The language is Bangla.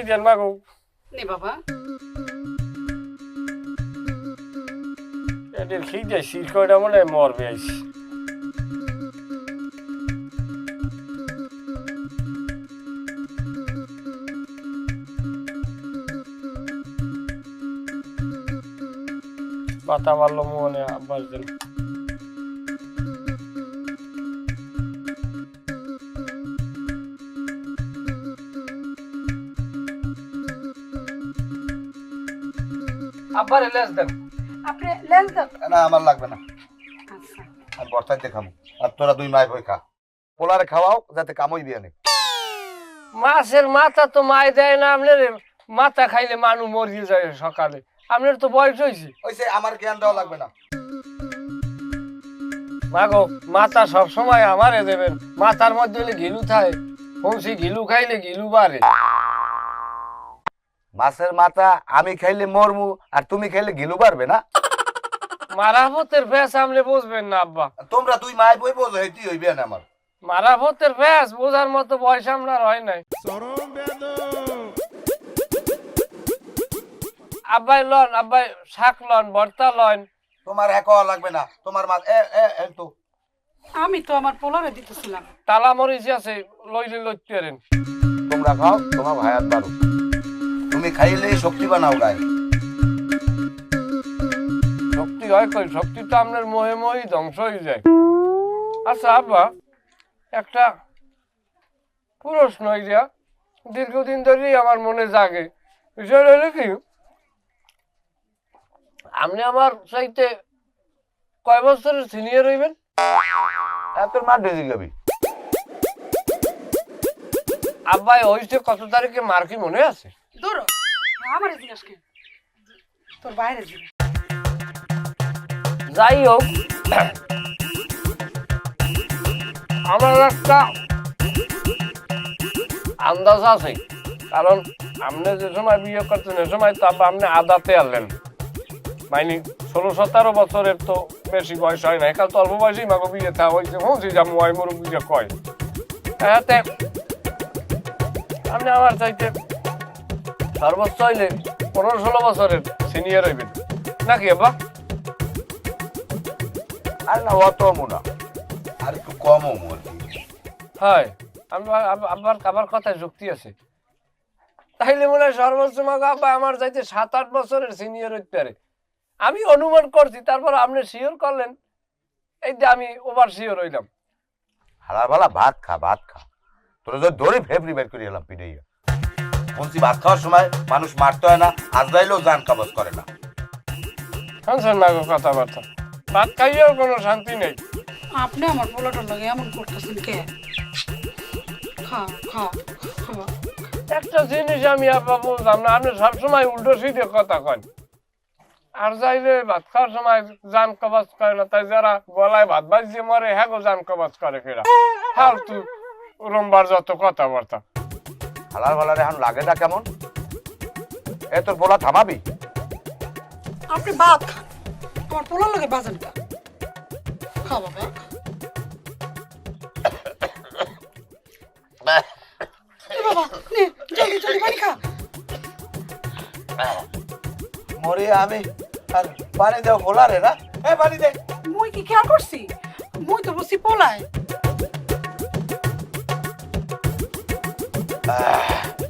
পানি দেন মাগো নে বাবা। এদের খিদে শিরকটা মনে হয় মরবে আইসি পাতা মারলো মনে আব্বাস দিন আব্বার এলেস দেন। আপনি লেন্স দেন। না আমার লাগবে না। আচ্ছা। আমি বর্তায় দেখাবো আর তোরা দুই মায় বই খা। পোলারে খাওয়াও যাতে কামই দিয়ে নে মাছের মাথা তো মায় দেয় না আপনার মাথা খাইলে মানুষ মরিয়ে যায় সকালে। আপনার তো বয়স হয়েছে ওইসে আমার জ্ঞান দেওয়া লাগবে না। মাগো মাথা সব সময় আমারে দেবেন। মাথার মধ্যে হলে ঘিলু থাকে। কমসি ঘিলু খাইলে ঘিলু বাড়ে। মাছের মাথা আমি খাইলে মরমু আর তুমি খাইলে গিলু পারবে না? মারাফতের ফ্যাস আমলে বুঝবেন না আব্বা। তোমরা দুই মায় বই বোঝো হেঁটি হইবে না আমার। মারাফতের ফ্যাস বোঝার মতো বয়স আপনার হয় নাই। আব্বাই লন আব্বাই শাক লন ভর্তা লন। তোমার এক লাগবে না তোমার মা এ এ এ তো। আমি তো আমার পোলারে দিতেছিলাম। তালা মরিচ আছে লইলে লইতে তোমরা খাও তোমার ভাইয়াত বারো তুমি খাইলে শক্তি বানাও গায়ে? শক্তি হয় কই? শক্তি তো আপনার মোহে মোহে ধ্বংস হয়ে যায়। আচ্ছা আব্বা একটা প্রশ্ন ইয়া দীর্ঘদিন ধরেই আমার মনে জাগে। বিষয় হলো কি আপনি আমার চাইতে কয় বছরের সিনিয়র হইবেন? এত মা ডেজি যাবি আব্বাই হয়েছে কত তারিখে মার কি মনে আছে? দূর আমার যাই হোক, আমার একটা আন্দাজ আছে। কারণ আপনি যে সময় বিয়ে করছেন, সে সময় তো আপনি আদাতে আনলেন। মাইনি ষোলো, সতেরো বছরের তো বেশি বয়স হয় না। তো অল্প বয়সেই মাগো বিয়ে থা হয়েছে। বলছি যে মই মুরব্বীরা কয়। এতে আপনি আমার চাইতে সর্বোচ্চ হইলে পনেরো ষোলো বছরের সিনিয়র হইবেন। নাকি আব্বা? আর না অত মোনা আর একটু কমও মোর হয় আমার আবার আবার কথায় যুক্তি আছে। তাইলে মনে হয় সর্বোচ্চ মাগো আব্বা আমার যাইতে সাত আট বছরের সিনিয়র হইতে পারে। আমি অনুমান করছি তারপর আপনি শিওর করলেন। এই যে আমি ওভার শিওর হইলাম। হালার বালা ভাত খা ভাত খা। তোর যে দড়ি ফেবরি বের করে এলাম পিড়াইয়া বলছি ভাত খাওয়ার সময় মানুষ মারতে হয় না আজরাইলেও জান কাবজ করে না। শুনছেন মাগো কথাবার্তা? ভাত খাইয়েও কোনো শান্তি নেই। আপনি আমার পোলাটার লাগে এমন করতেছেন কে? খাও খাও খাও। একটা জিনিস আমি আব্বা বলতাম না আপনি সবসময় উল্টো সিধে কথা কন। আর যাইলে ভাত খাওয়ার সময় জান কবাজ করে না তাই যারা গলায় ভাত বাজিয়ে মরে হ্যাঁ গো জান কবাজ করে ফেরা। ফালতু রোমবার যত কথাবার্তা। হালার বালার এখন লাগে না কেমন? এ তোর বলা থামাবি? আপনি খান। আমার পোলার লাগে বাজান কা বাবা। এ বাবা নে জলদি জলদি পানি খা। মরে আমি আর পানি দেও বলারে না? এ পানি দে। মুই কি খেয়াল করছি? মুই তো বসি পোলায়। Bye.